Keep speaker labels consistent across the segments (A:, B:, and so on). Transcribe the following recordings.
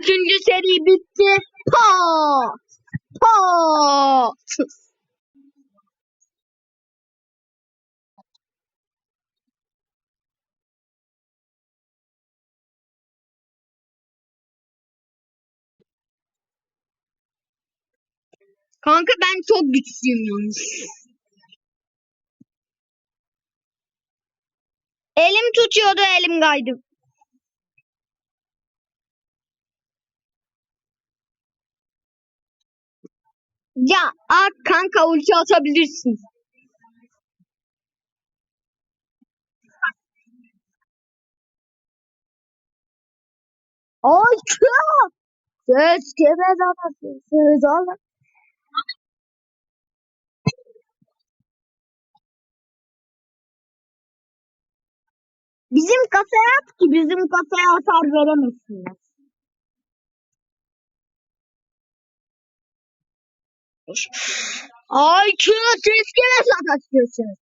A: Üçüncü seri bitti. Pa! Pa! Kanka ben çok güçlüyüm yalnız. Elim tutuyordu elim kaydı. Ya at kanka ulti atabilirsin. Ay kıa! Ses kemez anasın. Ses ana. Bizim kasaya at ki bizim kasaya hasar veremesinler. Ay ses kemez anasın.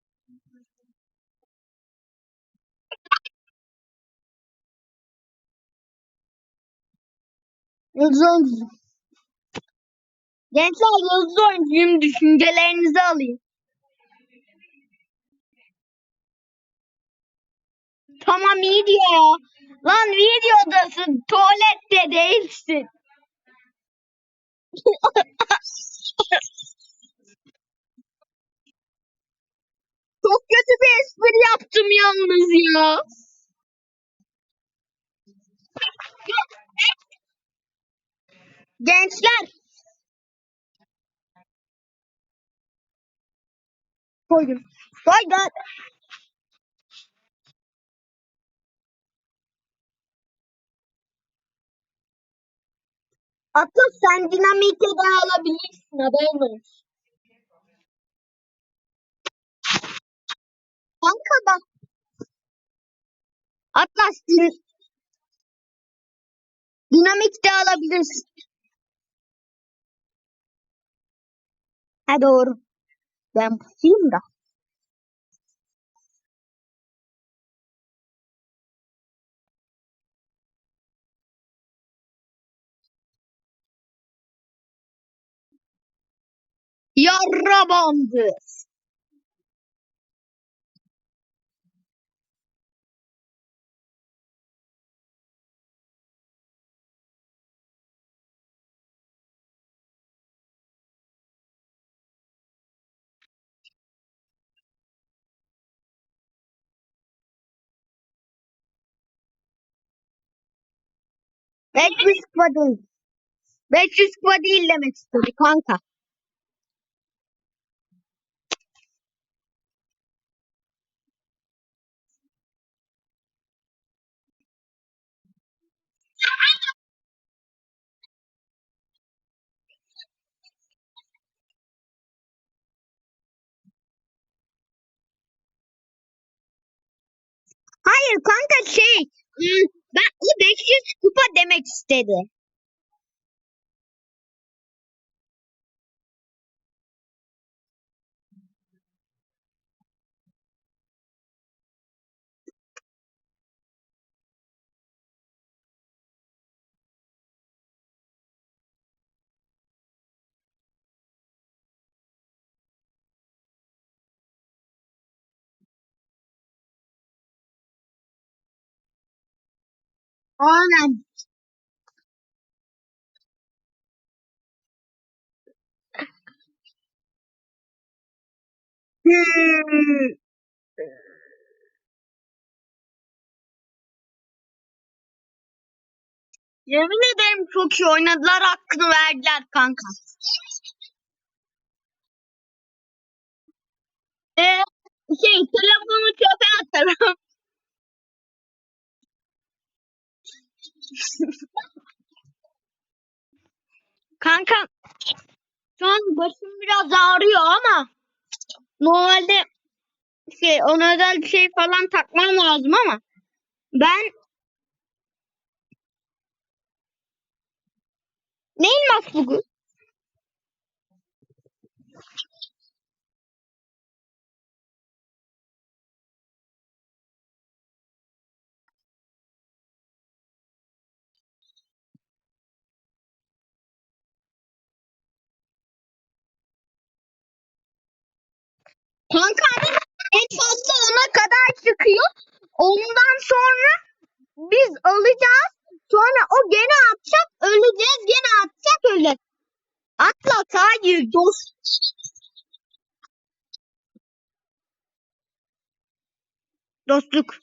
A: Yıldız. Gençler yıldız oyuncuyum. Düşüncelerinizi alayım. Tamam iyi diyor ya. Lan videodasın. Tuvalette değilsin. Çok kötü bir espri yaptım yalnız ya. Gençler. Koydum. Koydum. Atlas sen dinamite de alabilirsin haberin olsun. Kanka bak. Atlas din dinamit de alabilirsin. Ha doğru. Ben pusayım da. Yarra bandı. Beş kupa değil. 500 kupa değil demek istedi kanka. Hayır kanka şey ben o 500 kupa demek istedi. Aynen. Yemin ederim çok iyi oynadılar hakkını verdiler kanka. Ee, şey telefonu çöpe atarım. Kanka şu an başım biraz ağrıyor ama normalde şey ona özel bir şey falan takmam lazım ama ben ne ilmaz Kanka en fazla ona kadar çıkıyor. Ondan sonra biz alacağız. Sonra o gene atacak öleceğiz. Gene atacak öleceğiz. Atla hayır dost. Dostluk.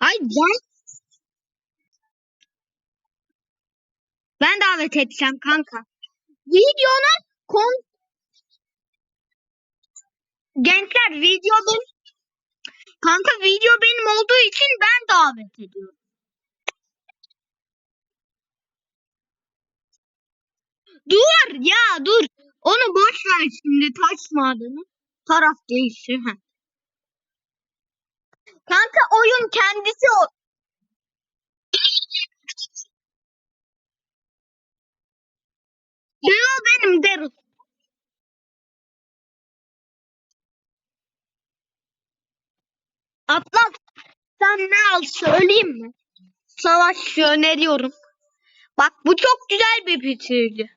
A: Ay ben ben davet edeceğim kanka. Videonun kon Gençler video benim kanka video benim olduğu için ben davet ediyorum. Dur ya dur. Onu boş ver şimdi taş madeni. Taraf değişti. Kanka oyun kendisi o. Daryl benim Daryl. Atlas sen ne al söyleyeyim mi? Savaşçı öneriyorum. Bak bu çok güzel bir bitirici.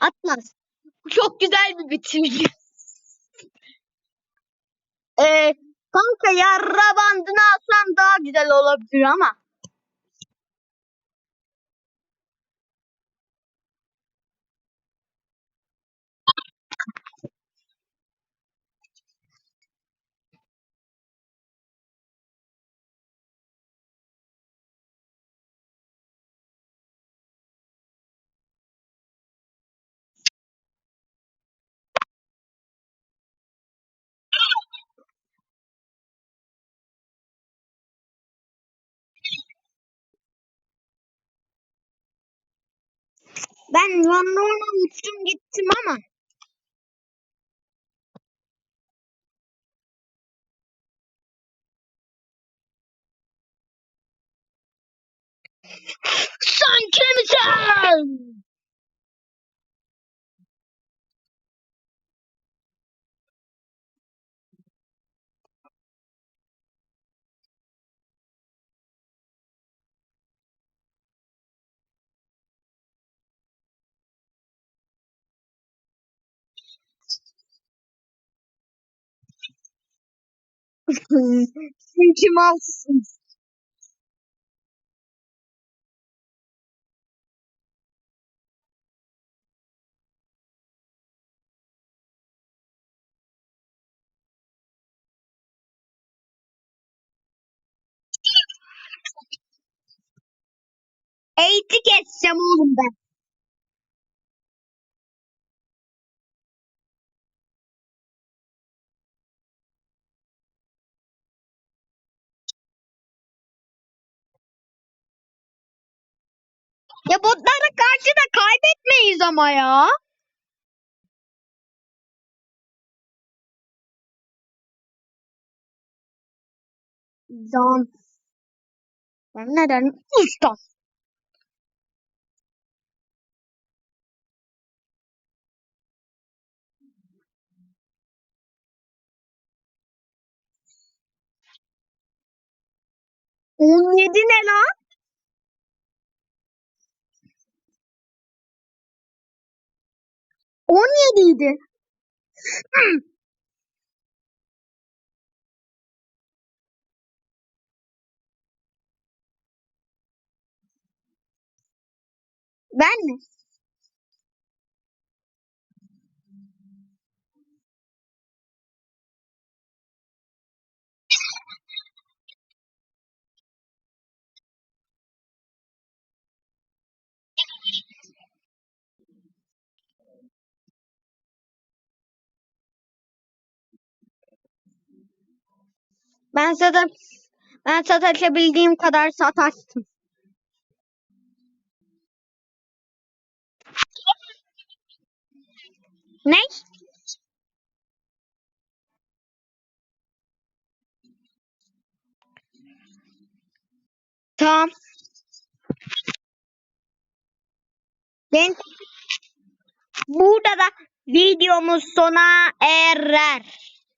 A: Atlas. Bu çok güzel bir bitirici. Ee, kanka yarra bandını alsam daha güzel olabilir ama. Ben yanlarına uçtum gittim ama. Sen kimsin? Sen kim alsın? Eğitik geçeceğim oğlum ben. Ya botlara karşı da kaybetmeyiz ama ya. Can. Ben neden usta? On yedi ne lan? On yediydi. Ben mi? Ben zaten ben sataşabildiğim kadar sataştım. Ne? Tamam. Ben burada da videomuz sona er